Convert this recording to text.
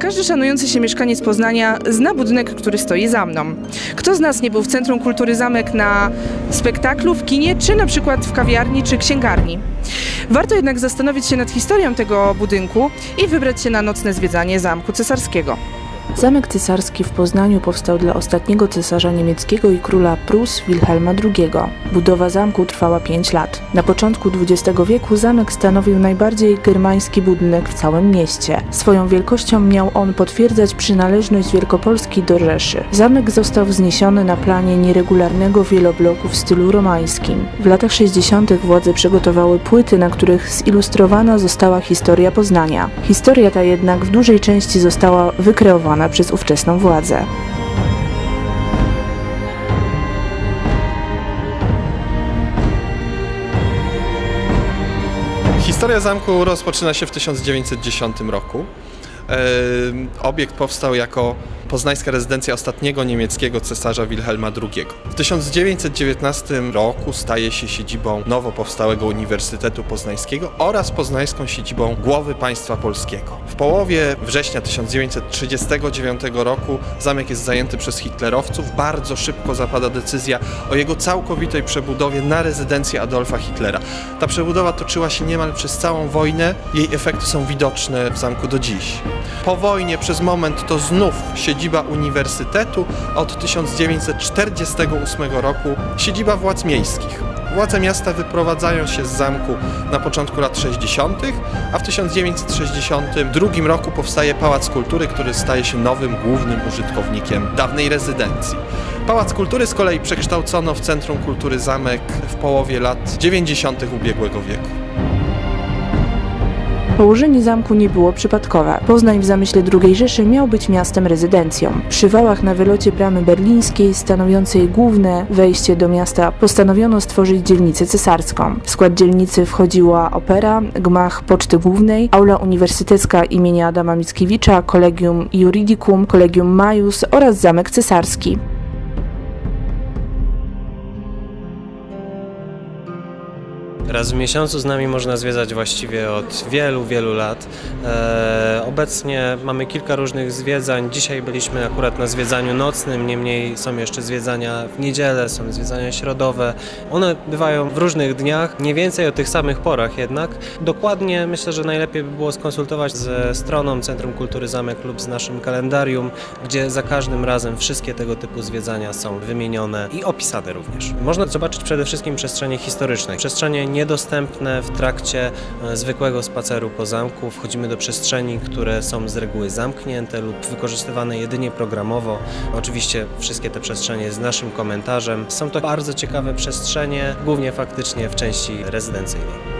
Każdy szanujący się mieszkaniec Poznania zna budynek, który stoi za mną. Kto z nas nie był w Centrum Kultury Zamek na spektaklu, w kinie, czy na przykład w kawiarni czy księgarni? Warto jednak zastanowić się nad historią tego budynku i wybrać się na nocne zwiedzanie Zamku Cesarskiego. Zamek cesarski w Poznaniu powstał dla ostatniego cesarza niemieckiego i króla Prus Wilhelma II. Budowa zamku trwała 5 lat. Na początku XX wieku zamek stanowił najbardziej germański budynek w całym mieście. Swoją wielkością miał on potwierdzać przynależność Wielkopolski do Rzeszy. Zamek został wzniesiony na planie nieregularnego wielobloku w stylu romańskim. W latach 60. władze przygotowały płyty, na których zilustrowana została historia Poznania. Historia ta jednak w dużej części została wykreowana przez ówczesną władzę. Historia zamku rozpoczyna się w 1910 roku. Obiekt powstał jako poznańska rezydencja ostatniego niemieckiego cesarza Wilhelma II. W 1919 roku staje się siedzibą nowo powstałego Uniwersytetu Poznańskiego oraz poznańską siedzibą głowy państwa polskiego. W połowie września 1939 roku zamek jest zajęty przez hitlerowców. Bardzo szybko zapada decyzja o jego całkowitej przebudowie na rezydencję Adolfa Hitlera. Ta przebudowa toczyła się niemal przez całą wojnę. Jej efekty są widoczne w zamku do dziś. Po wojnie przez moment to znów siedziba uniwersytetu, a od 1948 roku siedziba władz miejskich. Władze miasta wyprowadzają się z zamku na początku lat 60., a w 1962 roku powstaje Pałac Kultury, który staje się nowym głównym użytkownikiem dawnej rezydencji. Pałac Kultury z kolei przekształcono w Centrum Kultury Zamek w połowie lat 90. ubiegłego wieku. Położenie zamku nie było przypadkowe. Poznań w zamyśle II Rzeszy miał być miastem rezydencją. Przy wałach na wylocie bramy berlińskiej, stanowiącej główne wejście do miasta, postanowiono stworzyć dzielnicę cesarską. W skład dzielnicy wchodziła opera, gmach Poczty Głównej, aula uniwersytecka imienia Adama Mickiewicza, Collegium Juridicum, Collegium Maius oraz zamek cesarski. Raz w miesiącu z nami można zwiedzać właściwie od wielu, wielu lat. E, obecnie mamy kilka różnych zwiedzań. Dzisiaj byliśmy akurat na zwiedzaniu nocnym, niemniej są jeszcze zwiedzania w niedzielę, są zwiedzania środowe. One bywają w różnych dniach, mniej więcej o tych samych porach jednak. Dokładnie myślę, że najlepiej by było skonsultować ze stroną Centrum Kultury Zamek lub z naszym kalendarium, gdzie za każdym razem wszystkie tego typu zwiedzania są wymienione i opisane również. Można zobaczyć przede wszystkim przestrzenie historyczne, przestrzenie niedostępne w trakcie e, zwykłego spaceru po zamku. Wchodzimy do przestrzeni, które są z reguły zamknięte lub wykorzystywane jedynie programowo. Oczywiście wszystkie te przestrzenie z naszym komentarzem. Są to bardzo ciekawe przestrzenie, głównie faktycznie w części rezydencyjnej.